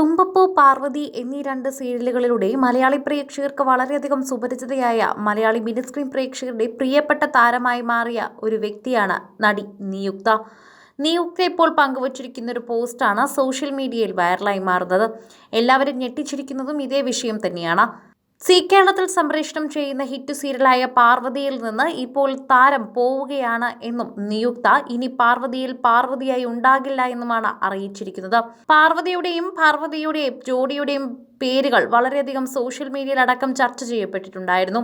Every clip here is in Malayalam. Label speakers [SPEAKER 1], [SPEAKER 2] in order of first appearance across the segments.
[SPEAKER 1] തുമ്പപ്പൂ പാർവതി എന്നീ രണ്ട് സീരിയലുകളിലൂടെ മലയാളി പ്രേക്ഷകർക്ക് വളരെയധികം സുപരിചിതയായ മലയാളി മിനി സ്ക്രീൻ പ്രേക്ഷകരുടെ പ്രിയപ്പെട്ട താരമായി മാറിയ ഒരു വ്യക്തിയാണ് നടി നിയുക്ത. നിയുക്ത ഇപ്പോൾ പങ്കുവച്ചിരിക്കുന്ന ഒരു പോസ്റ്റാണ് സോഷ്യൽ മീഡിയയിൽ വൈറലായി മാറുന്നത്. എല്ലാവരും ഞെട്ടിച്ചിരിക്കുന്നതും ഇതേ വിഷയം തന്നെയാണ്. സി കേരളത്തിൽ സംപ്രേഷണം ചെയ്യുന്ന ഹിറ്റ് സീരിയലായ പാർവതിയിൽ നിന്ന് ഇപ്പോൾ താരം പോവുകയാണ് എന്നും നിയുക്ത ഇനി പാർവതിയിൽ പാർവതിയായി ഉണ്ടാകില്ല എന്നുമാണ് അറിയിച്ചിരിക്കുന്നത്. പാർവതിയുടെയും പാർവതിയുടെയും ജോഡിയുടെയും പേരുകൾ വളരെയധികം സോഷ്യൽ മീഡിയയിൽ അടക്കം ചർച്ച ചെയ്യപ്പെട്ടിട്ടുണ്ടായിരുന്നു.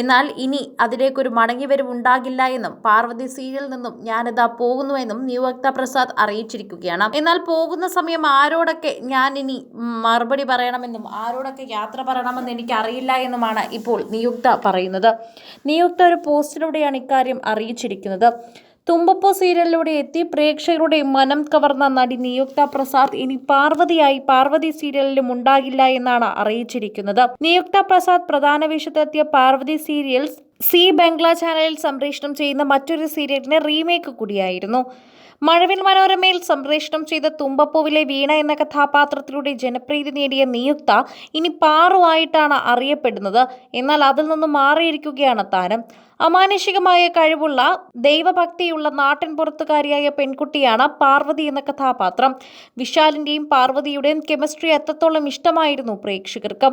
[SPEAKER 1] എന്നാൽ ഇനി അതിലേക്കൊരു മടങ്ങിവരവ് ഉണ്ടാകില്ല എന്നും പാർവതി സീരിയൽ നിന്നും ഞാനിതാ പോകുന്നുവെന്നും നിയുക്ത പ്രസാദ് അറിയിച്ചിരിക്കുകയാണ്. എന്നാൽ പോകുന്ന സമയം ആരോടൊക്കെ ഞാൻ ഇനി മറുപടി പറയണമെന്നും ആരോടൊക്കെ യാത്ര പറയണമെന്ന് എനിക്ക് അറിയില്ല എന്നുമാണ് ഇപ്പോൾ നിയുക്ത പറയുന്നത്. നിയുക്ത ഒരു പോസ്റ്റിലൂടെയാണ് ഇക്കാര്യം അറിയിച്ചിരിക്കുന്നത്. തുമ്പപ്പൂ സീരിയലിലൂടെ എത്തി. പ്രേക്ഷകരുടെ മനം കവർന്ന നടി നിയുക്ത പ്രസാദ് ഇനി പാർവതിയായി പാർവതി സീരിയലിലും ഉണ്ടാകില്ല എന്നാണ് അറിയിച്ചിരിക്കുന്നത്. നിയുക്ത പ്രസാദ് പ്രധാന വേഷത്തെത്തിയ പാർവതി സീരിയൽസ് സി ബംഗ്ല ചാനലിൽ സംപ്രേഷണം ചെയ്യുന്ന മറ്റൊരു സീരിയലിന്റെ റീമേക്ക് കൂടിയായിരുന്നു. മഴവിൽ മനോരമയിൽ സംപ്രേഷണം ചെയ്ത തുമ്പപ്പൂവിലെ വീണ എന്ന കഥാപാത്രത്തിലൂടെ ജനപ്രീതി നേടിയ നിയുക്ത ഇനി പാറുവായിട്ടാണ് അറിയപ്പെടുന്നത്. എന്നാൽ അതിൽ നിന്ന് മാറിയിരിക്കുകയാണ് താരം. അമാനുഷികമായ കഴിവുള്ള ദൈവഭക്തിയുള്ള നാട്ടിൻ പുറത്തുകാരിയായ പെൺകുട്ടിയാണ് പാർവതി എന്ന കഥാപാത്രം. വിശാലിന്റെയും പാർവതിയുടെയും കെമിസ്ട്രി എത്രത്തോളം ഇഷ്ടമായിരുന്നു പ്രേക്ഷകർക്ക്.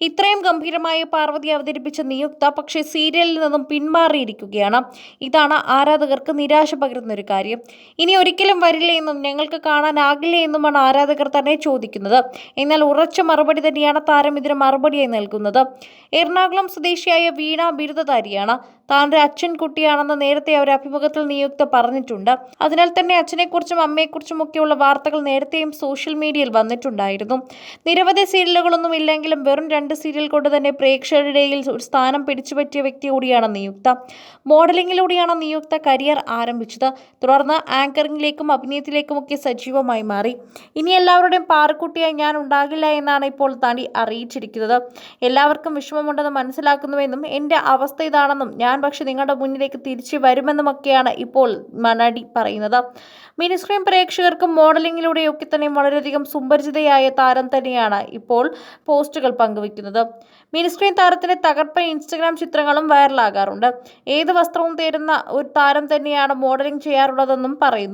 [SPEAKER 1] ഇത്രയും ഗംഭീരമായ പാർവതി അവതരിപ്പിച്ച നിയുക്ത പക്ഷേ സീരിയലിൽ നിന്നും പിന്മാറിയിരിക്കുകയാണ്. ഇതാണ് ആരാധകർക്ക് നിരാശ പകരുന്ന ഒരു കാര്യം. ഇനി ഒരിക്കലും വരില്ല എന്നും ഞങ്ങൾക്ക് കാണാനാകില്ല എന്നുമാണ് ആരാധകർ തന്നെ ചോദിക്കുന്നത്. എന്നാൽ ഉറച്ച മറുപടി തന്നെയാണ് താരം ഇതിന് മറുപടിയായി നൽകുന്നത്. എറണാകുളം സ്വദേശിയായ വീണ ബിരുദധാരിയാണ്. താന്റെ അച്ഛൻ കുട്ടിയാണെന്ന് നേരത്തെ അവർ അഭിമുഖത്തിൽ നിയുക്ത പറഞ്ഞിട്ടുണ്ട്. അതിനാൽ തന്നെ അച്ഛനെക്കുറിച്ചും അമ്മയെക്കുറിച്ചും ഒക്കെയുള്ള വാർത്തകൾ നേരത്തെയും സോഷ്യൽ മീഡിയയിൽ വന്നിട്ടുണ്ടായിരുന്നു. നിരവധി സീരിയലുകളൊന്നും ഇല്ലെങ്കിലും വെറും രണ്ട് സീരിയൽ കൊണ്ട് തന്നെ പ്രേക്ഷകരുടെ ഒരു സ്ഥാനം പിടിച്ചുപറ്റിയ വ്യക്തി കൂടിയാണ് നിയുക്ത. മോഡലിംഗിലൂടെയാണ് നിയുക്ത കരിയർ ആരംഭിച്ചത്. തുടർന്ന് ആങ്കറിംഗിലേക്കും അഭിനയത്തിലേക്കും ഒക്കെ സജീവമായി മാറി. ഇനി എല്ലാവരുടെയും പാറക്കുട്ടിയായി ഞാൻ ഉണ്ടാകില്ല എന്നാണ് ഇപ്പോൾ താണ്ടി അറിയിച്ചിരിക്കുന്നത്. എല്ലാവർക്കും വിഷമമുണ്ടെന്ന് മനസ്സിലാക്കുന്നുവെന്നും എന്റെ അവസ്ഥ ഇതാണെന്നും ഞാൻ പക്ഷെ നിങ്ങളുടെ മുന്നിലേക്ക് തിരിച്ചു വരുമെന്നുമൊക്കെയാണ് ഇപ്പോൾ നടി പറയുന്നത്. മിനി സ്ക്രീൻ പ്രേക്ഷകർക്കും മോഡലിങ്ങിലൂടെയൊക്കെ തന്നെ വളരെയധികം സുപരിചിതയായ താരം തന്നെയാണ് ഇപ്പോൾ പോസ്റ്റുകൾ പങ്കുവെക്കുന്നത് മിനി സ്ക്രീൻ താരത്തിന്റെ തകർപ്പൻ ഇൻസ്റ്റഗ്രാം ചിത്രങ്ങളും വൈറലാകാറുണ്ട്. ഏത് വസ്ത്രവും തേടുന്ന ഒരു താരം തന്നെയാണ് മോഡലിംഗ് ചെയ്യാറുള്ളതെന്നും പറയുന്നു.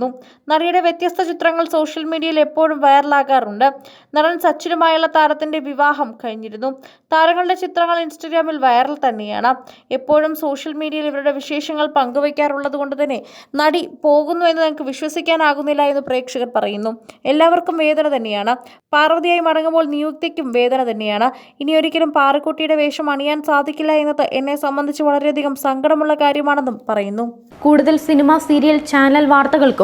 [SPEAKER 1] നടിയുടെ വ്യത്യസ്ത ചിത്രങ്ങൾ സോഷ്യൽ മീഡിയയിൽ എപ്പോഴും വൈറലാകാറുണ്ട്. നടൻ സച്ചിനുമായുള്ള താരത്തിന്റെ വിവാഹം കഴിഞ്ഞിരുന്നു. താരങ്ങളുടെ ചിത്രങ്ങൾ ഇൻസ്റ്റഗ്രാമിൽ വൈറൽ തന്നെയാണ്. എപ്പോഴും സോഷ്യൽ മീഡിയയിൽ ഇവരുടെ വിശേഷങ്ങൾ പങ്കുവയ്ക്കാറുള്ളത് കൊണ്ട് തന്നെ നടി പോകുന്നു എന്ന് ഞങ്ങൾക്ക് വിശ്വസിക്കാനാകുന്നില്ല എന്ന് പ്രേക്ഷകർ പറയുന്നു. എല്ലാവർക്കും വേദന തന്നെയാണ്. പാർവതിയായി മടങ്ങുമ്പോൾ നിയുക്തിക്കും വേദന തന്നെയാണ്. ഇനി ഒരിക്കലും പാറക്കുട്ടിയുടെ വേഷം അണിയാൻ സാധിക്കില്ല എന്നത് എന്നെ സംബന്ധിച്ച് വളരെയധികം സങ്കടമുള്ള കാര്യമാണെന്നും പറയുന്നു.
[SPEAKER 2] കൂടുതൽ സിനിമ സീരിയൽ ചാനൽ വാർത്തകൾക്കും